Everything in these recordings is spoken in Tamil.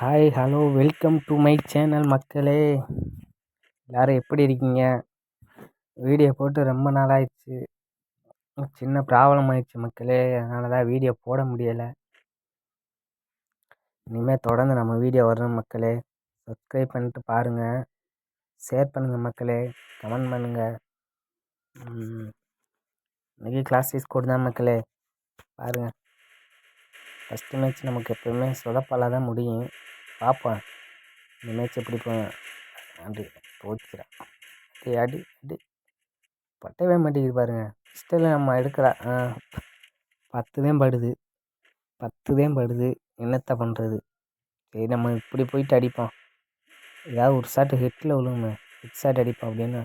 Hi hello welcome to my channel மக்களே. எல்லோரும் எப்படி இருக்கீங்க? வீடியோ போட்டு ரொம்ப நாள் ஆயிடுச்சு சின்ன ப்ராப்ளம் ஆயிடுச்சு மக்களே. அதனால தான் வீடியோ போட முடியலை. இனிமேல் தொடர்ந்து நம்ம வீடியோ வரணும் மக்களே. சப்ஸ்கிரைப் பண்ணிட்டு பாருங்கள் ஷேர் பண்ணுங்கள் மக்களே. கமெண்ட் பண்ணுங்கள் இன்றைக்கி கிளாஸ் ஸ்கோர் தான் மக்களே. பாருங்கள் ஃபஸ்ட்டு மேட்ச் நமக்கு எப்போவுமே சொதப்பால் தான் முடியும். பார்ப்போம் இந்த மேட்ச் எப்படி போ அப்படி தோற்றுறேன் அடி அடி அடி. பட்டவே மாட்டேங்குது பாருங்கள் ஃபஸ்ட்டில் நம்ம எடுக்கிறா பத்து தான் படுது. பத்து தான் படுது. என்னத்த பண்ணுறது சரி நம்ம இப்படி போயிட்டு அடிப்போம். ஏதாவது ஒரு ஷாட்டு ஹெட்டில் விழுங்குமே ஹெட் ஷாட் அடிப்போம் அப்படின்னு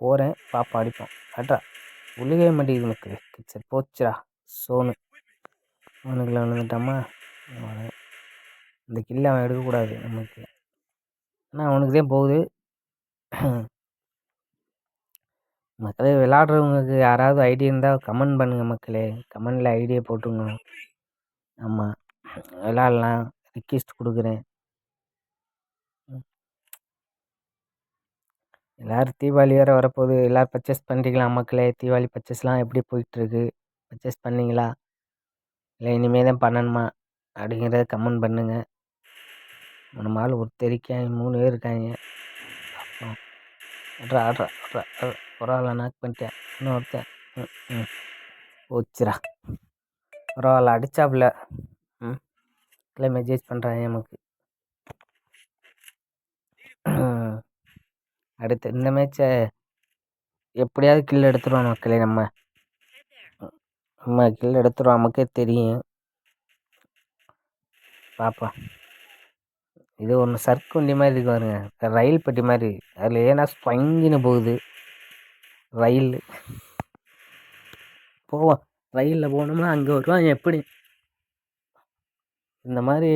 போகிறேன் பாப்பா அடிப்போம். கரெக்டா விழுகவே மாட்டேங்குது மக்கள் சரி போச்சுடா. சோனு அவனுக்குள்ள விழுந்துட்டோமா இந்த கில்லை அவன் எடுக்கக்கூடாது நமக்கு. ஆனால் அவனுக்கு தான் போகுது. மக்களே விளாட்றவங்களுக்கு யாராவது ஐடியா இருந்தால் கமெண்ட் பண்ணுங்கள் மக்களே. கமெண்டில் ஐடியா போட்டுங்க ஆமாம் விளாட்லாம் ரிக்வெஸ்ட் கொடுக்குறேன். எல்லோரும் தீபாவளி வேறு வரப்போகுது. எல்லோரும் பர்ச்சேஸ் பண்ணுறீங்களா மக்களே? தீபாவளி பர்ச்சேஸ்லாம் எப்படி போயிட்டுருக்கு? பர்ச்சேஸ் பண்ணிங்களா? இல்லை இனிமேல் தான் பண்ணணுமா? அப்படிங்கிறத கமெண்ட் பண்ணுங்கள் நம்ம ஆள் ஒருத்தர் மூணு பேர் இருக்காங்க. அப்புறம் அட்ரா அட்ரா அட்ரா பரவாயில்ல நாக் பண்ணிட்டேன். இன்னும் ஒருத்தன் ம். ம் போச்சுரா பரவாயில்ல அடித்தாப்புல ம். இல்லை மெசேஜ் பண்ணுறாங்க நமக்கு. அடுத்து இந்த மேட்ச்சை எப்படியாவது கில் எடுத்துருவோம் மக்களே நம்ம. நம்ம கீழே எடுத்துருவோம் நமக்கே தெரியும். பாப்பா. இது ஒன்று சர்க்கு வண்டி மாதிரி இருக்கு பாருங்க. ரயில் பெட்டி மாதிரி. அதில் ஏன்னா ஸ்பங்கின்னு போகுது. ரயில். போவோம். ரயிலில் போனோம்னா அங்கே வருவான் எப்படி? இந்த மாதிரி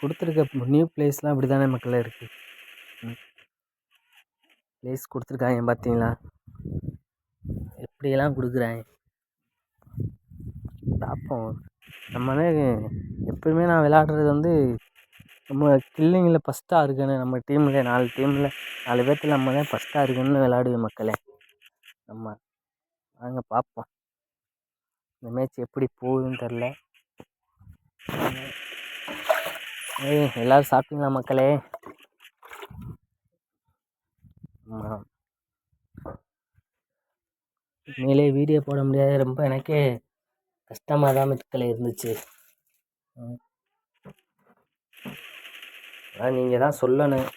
கொடுத்துருக்க நியூ பிளேஸ்லாம் இப்படி தானே மக்கள் இருக்குது பிளேஸ் கொடுத்துருக்காங்க பார்த்தீங்களா எப்படியெல்லாம் கொடுக்குறாங்க? பார்ப்போம். நம்மளே எப்பயுமே நான் விளாட்றது வந்து நம்ம கில்லிங்கில் ஃபஸ்ட்டாக இருக்கணும். நம்ம டீமில் நாலு டீமில் நாலு பேர்த்தில் நம்ம தான் ஃபஸ்ட்டாக இருக்கணும்னு விளாடுவேன் மக்களே. நம்ம வாங்க பார்ப்போம். இந்த மேட்ச் எப்படி போகுதுன்னு தெரில ஏய் எல்லோரும் சாப்பிட்டீங்களா மக்களே? ஆமாம் வீடியோ போட முடியாது. ரொம்ப எனக்கே கஷ்டமாக தான் மிட்களை இருந்துச்சு. அதான் நீங்கள் தான் சொல்லணும்.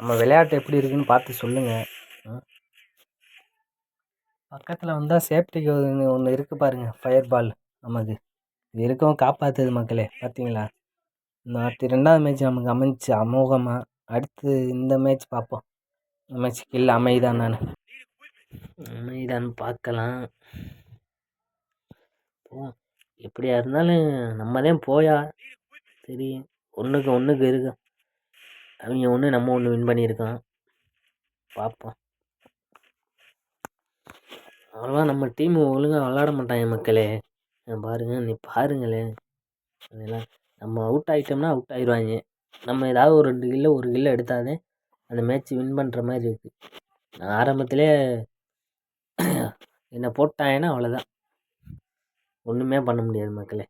நம்ம விளையாட்டு எப்படி இருக்குன்னு பார்த்து சொல்லுங்கள் பக்கத்தில் வந்தால் சேஃப்டிக்கு ஒன்று இருக்குது பாருங்கள் ஃபயர் பால் நமக்கு. இது இருக்கவும் காப்பாற்றுது மக்களே பார்த்தீங்களா நாற்று ரெண்டாவது மேட்ச் நமக்கு அமைஞ்சி அமோகமாக அடுத்து இந்த மேட்ச் பார்ப்போம். இந்த மேட்ச் கில் அமைதான் நான். அமைதான்னு பார்க்கலாம். எப்படியா இருந்தாலும் நம்ம தான் போயா சரி ஒன்றுக்கு ஒன்றுக்கு இருக்கும் அவங்க ஒன்று நம்ம ஒன்று வின் பண்ணியிருக்கோம். பார்ப்போம். அவ்வளோவா நம்ம டீம் ஒழுங்காக விளாட மாட்டாங்க மக்களே. பாருங்கள் நீ பாருங்களேன் அதெல்லாம் நம்ம அவுட் ஆகிட்டோம்னா அவுட் ஆயிடுவாங்க. நம்ம ஏதாவது ஒரு ரெண்டு கில்லு ஒரு கில்லு எடுத்தாலே அந்த மேட்ச் வின் பண்ணுற மாதிரி இருக்குது நான் ஆரம்பத்திலே என்னை போட்டாங்கன்னா அவ்வளோதான் ஒன்றுமே பண்ண முடியாது மக்களே.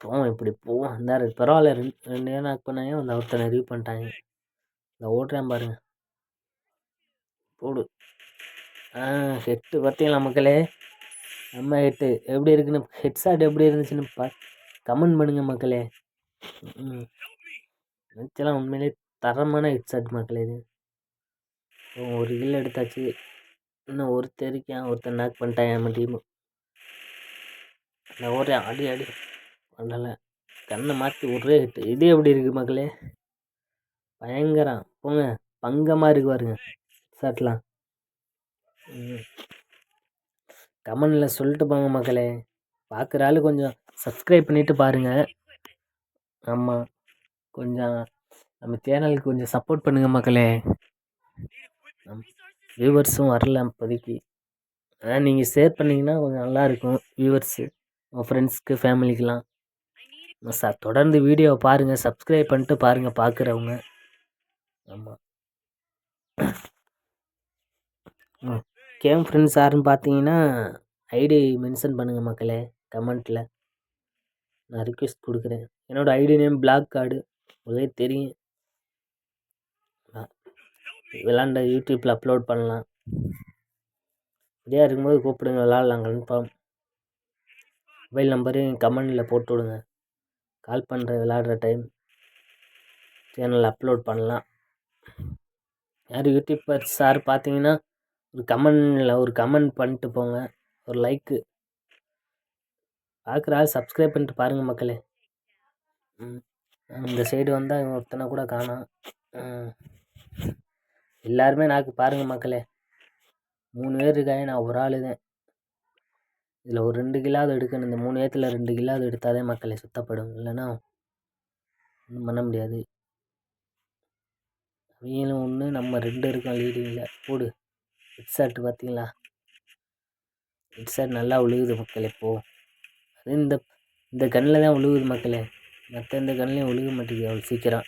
போவோம் இப்படி போவோம். அந்த பரவாயில்ல ரெண்டு ரெண்டு நேரம் நாக் பண்ணாங்க. அந்த ஒருத்தனை ரிவ்யூ பண்ணிட்டாங்க. இந்த ஓடுறேன் பாருங்க. போடு. ஆ ஹெட்டு பார்த்தீங்களா மக்களே? நம்ம ஹெட்டு எப்படி இருக்குன்னு ஹெட் ஷாட் எப்படி இருந்துச்சுன்னு பா கமெண்ட் பண்ணுங்க மக்களே. ம் உண்மையிலே தரமான ஹெட் ஷாட் மக்களே இது. ஒரு கில் எடுத்தாச்சு. இன்னும் ஒருத்தர் ஒருத்தர் நாக் பண்ணிட்டான் நம்ம டீமு நான் ஓடுறேன். அடி அடி பண்ணலை கண்ணை மாற்றி ஒரே ஹிட்டு இது எப்படி இருக்குது மக்களே? பயங்கரம். போங்க. பங்கமாக இருக்கு பாருங்க. ஷர்ட்லாம். கமெண்டில் சொல்லிட்டு போங்க மக்களே. பார்க்குற ஆள் கொஞ்சம் சப்ஸ்கிரைப் பண்ணிவிட்டு பாருங்கள் ஆமாம் கொஞ்சம் நம்ம சேனலுக்கு கொஞ்சம் சப்போர்ட் பண்ணுங்கள் மக்களே. வியூவர்ஸும் வரல இப்போதைக்கு. ஆனால் நீங்கள் ஷேர் பண்ணிங்கன்னா கொஞ்சம் நல்லாயிருக்கும் வியூவர்ஸு உங்கள் ஃப்ரெண்ட்ஸ்க்கு ஃபேமிலிக்கெலாம் ச தொடர்ந்து வீடியோவை பாருங்கள் சப்ஸ்கிரைப் பண்ணிட்டு பாருங்கள் பார்க்குறவங்க ஆமாம் கேம் ஃப்ரெண்ட்ஸ் யாருன்னு பார்த்தீங்கன்னா ஐடி மென்ஷன் பண்ணுங்கள் மக்களே கமெண்ட்டில் நான் ரிக்வெஸ்ட் கொடுக்குறேன். என்னோடய ஐடி நேம் பிளாக் கார்டு உங்களே தெரியும். விளாண்ட யூடியூப்பில் அப்லோட் பண்ணலாம். ஃப்ரீயாக இருக்கும்போது கூப்பிடுங்க விளாட்லாம் கன்ஃபார்ம் மொபைல் நம்பரையும் கமெண்டில் போட்டு விடுங்க. கால் பண்ணுற விளாட்ற டைம் சேனலில் அப்லோட் பண்ணலாம். யார் யூடியூப்பர் சார் பார்த்தீங்கன்னா ஒரு கமெண்டில் ஒரு கமெண்ட் பண்ணிட்டு போங்க. ஒரு லைக்கு பார்க்குற ஆள் சப்ஸ்கிரைப் பண்ணிட்டு பாருங்கள் மக்களே. இந்த சைடு வந்தால் ஒருத்தனை கூட காணோம். எல்லாருமே நாக்கு பாருங்கள் மக்களே. மூணு பேர் இருக்காங்க நான் ஒரு ஆள் தான் இதில் ஒரு ரெண்டு கிலாவது எடுக்கணும். இந்த மூணு பேர்த்தில் ரெண்டு கிலோ எடுத்தால் தான் மக்களை சுத்தப்படும். இல்லைன்னா ஒன்றும் பண்ண முடியாது. அவங்களும் ஒன்று நம்ம ரெண்டு இருக்கோம் லீடிங்கில் போடு. ஹெட்செட் பார்த்தீங்களா? ஹெட்செட் நல்லா விழுகுது மக்களே இப்போது அது இந்த இந்த கண்ணில் தான் விழுகுது மக்களே. மற்ற இந்த கண்ணிலையும் விழுக மாட்டேங்குது அவ்வளோ சீக்கிரம்.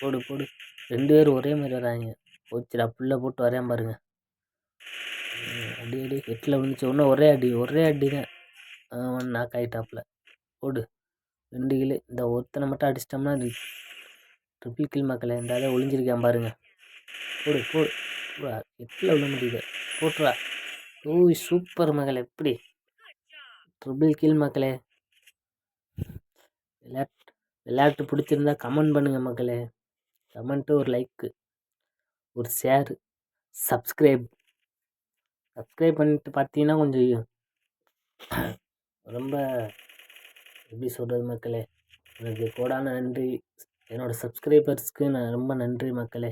போடு போடு. ரெண்டு பேரும் ஒரே மாதிரி வராங்க. போச்சுடா புல்லை போட்டு வரேன் பாருங்கள் அடி அடி. ஹெட்டில் விழுந்துச்சு. ஒன்றும் ஒரே அடி ஒரே அடி தான் அவன் நாக் ஆகிட்டாப்புல போடு. ரெண்டு கிலு இந்த ஒருத்தனை மட்டும் அடிச்சிட்டோம்னா அது ட்ரிபிள் கில் மக்களே. இந்த அதை ஒளிஞ்சிருக்கேன் பாருங்க. போடு போடு. ஹெட்டில் விழ முடியுது. போட்டுறா. ஓய் சூப்பர் மகளே எப்படி? ட்ரிபிள் கில் மக்களே. விளையாட்டு விளையாட்டு பிடிச்சிருந்தா கமெண்ட் பண்ணுங்கள் மக்களே. கமெண்ட்டு ஒரு லைக்கு ஒரு ஷேரு சப்ஸ்கிரைப் சப்ஸ்கிரைப் பண்ணிட்டு பார்த்தீங்கன்னா கொஞ்சம் ரொம்ப எப்படி சொல்கிறது மக்களே? எனக்கு கோடான நன்றி. என்னோடய சப்ஸ்கிரைபர்ஸ்க்கு நான் ரொம்ப நன்றி மக்களே.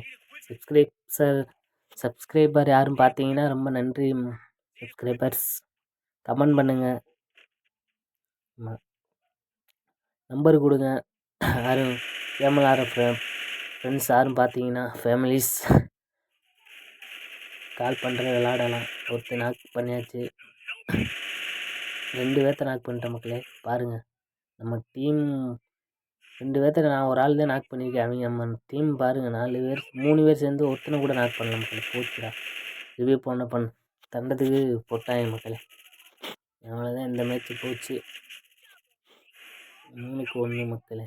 சப்ஸ்கிரைப்ஸர் சப்ஸ்கிரைபர் யாரும் பார்த்தீங்கன்னா ரொம்ப நன்றி சப்ஸ்கிரைபர்ஸ் கமெண்ட் பண்ணுங்கள் ஆமாம் நம்பர் கொடுங்க. யாரும் கேமல் ஆடுற ஃப்ரெண்ட்ஸ் யாரும் பார்த்தீங்கன்னா ஃபேமிலிஸ் கால் பண்ணுறது விளாடலாம் ஒருத்தர் நாக் பண்ணியாச்சு. ரெண்டு பேர்த்த நாக் பண்ணிட்டேன் மக்களே பாருங்கள் நம்ம டீம் ரெண்டு பேர்த்த நான் ஒரு ஆள் தான் நாக் பண்ணியிருக்கேன். அவங்க நம்ம டீம் பாருங்கள் நாலு பேர் மூணு பேர் சேர்ந்து ஒருத்தனை கூட நாக் பண்ணலாம் மக்களே. போச்சுடா. ரிவ்யூ பண்ண பண்ண. தண்டத்துக்கு பொட்டாயம் மக்களே. அவ்வளோதான் இந்த மேட்ச்சு போச்சு. மூணுக்கு ஒன்று மக்களே.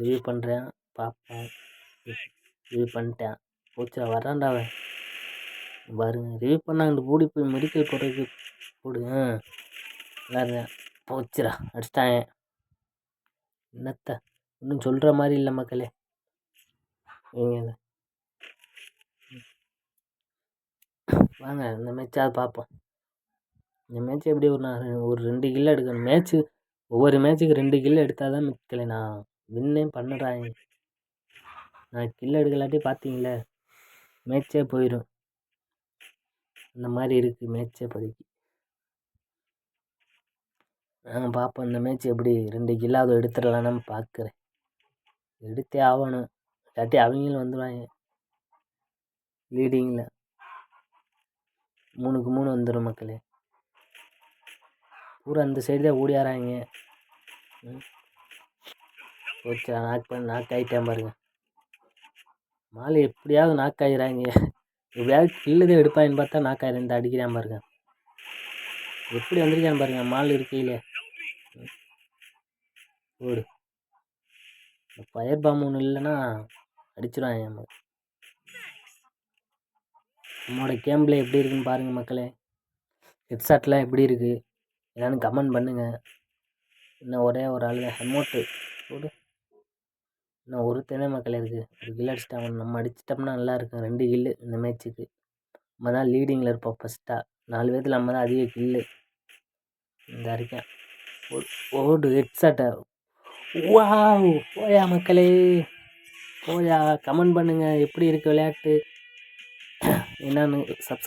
ரிவ்யூ பண்ணுறேன் பார்ப்பேன் ரிவ்யூ பண்ணிட்டேன். போச்சுடா வர்றான்டா அவன். பாருங்க ரிவ்யூ பண்ணாங்க ஓடி போய் மெடிக்கல் போடுறதுக்கு போடுங்க. நல்லா போச்சுடா அடிச்சிட்டாங்க. என்னத்த ஒன்றும் சொல்கிற மாதிரி இல்லை மக்களே. நீங்கள் வாங்க இந்த மேட்சாவது பார்ப்போம். இந்த மேட்ச் எப்படி ஒரு நான் ஒரு ரெண்டு கில்லு எடுக்கணும். மேட்ச்சு ஒவ்வொரு மேட்ச்சுக்கு ரெண்டு கில்லு எடுத்தால் தான் மக்களே நான் வின்னே பண்ணுறாங்க நான் கில்லு எடுக்கலாட்டி பார்த்தீங்களே மேட்ச்சே போயிடும் அந்த மாதிரி இருக்குது மேட்ச்சே இப்போதைக்கு நான் பார்ப்போம் இந்த மேட்ச் எப்படி ரெண்டு கில்லாவது எடுத்துடலான்னு பார்க்குறேன் எடுத்தே ஆகணும். இல்லாட்டி அவங்களும் வந்துடுவாங்க லீடிங்கில் மூணுக்கு மூணு வந்துடும் மக்களே. பூரா அந்த சைடு தான் ஓடியாராங்க. ஓகே நாக் பண்ணி நாக் ஆகிட்டேன் பாருங்கள் மாலு எப்படியாவது நாக் ஆகிறாங்க எப்படியாவது கில்லு எடுப்பாயின்னு பார்த்தா நாக் ஆகிறேன் இந்த அடிக்கிறான் பாருங்க. எப்படி வந்திருக்கான் பாருங்க. மால் இருக்கையில். ஓடு. ஃபயர் பாம் ஒன்று இல்லைன்னா அடிச்சிடுவாங்க நம்ம. நம்மளோட கேம்பில் எப்படி இருக்குன்னு பாருங்கள் மக்களே. ஹெட்ஷாட்லாம் எப்படி இருக்குது என்னென்னு கமெண்ட் பண்ணுங்கள் இன்னும் ஒரே ஒரு ஆள் அமௌண்ட்டு போடு இன்னும் ஒருத்தனே மக்கள் இருக்குது ஒரு கில் அடிச்சிட்டாங்க நம்ம அடிச்சிட்டோம்னா நல்லா இருக்கும். ரெண்டு கில்லு இந்த மேட்ச்சுக்கு நம்ம தான் லீடிங்கில் இருப்போம் ஃபஸ்ட்டாக நாலு பேர்த்தில் நம்ம தான் அதிக கில்லு இந்த இருக்கேன் ஓடு ஹெட்ஷாட்டை வா போயா மக்களே. போயா. கமெண்ட் பண்ணுங்கள் எப்படி இருக்குது விளையாட்டு? என்னன்னு சப்ஸ்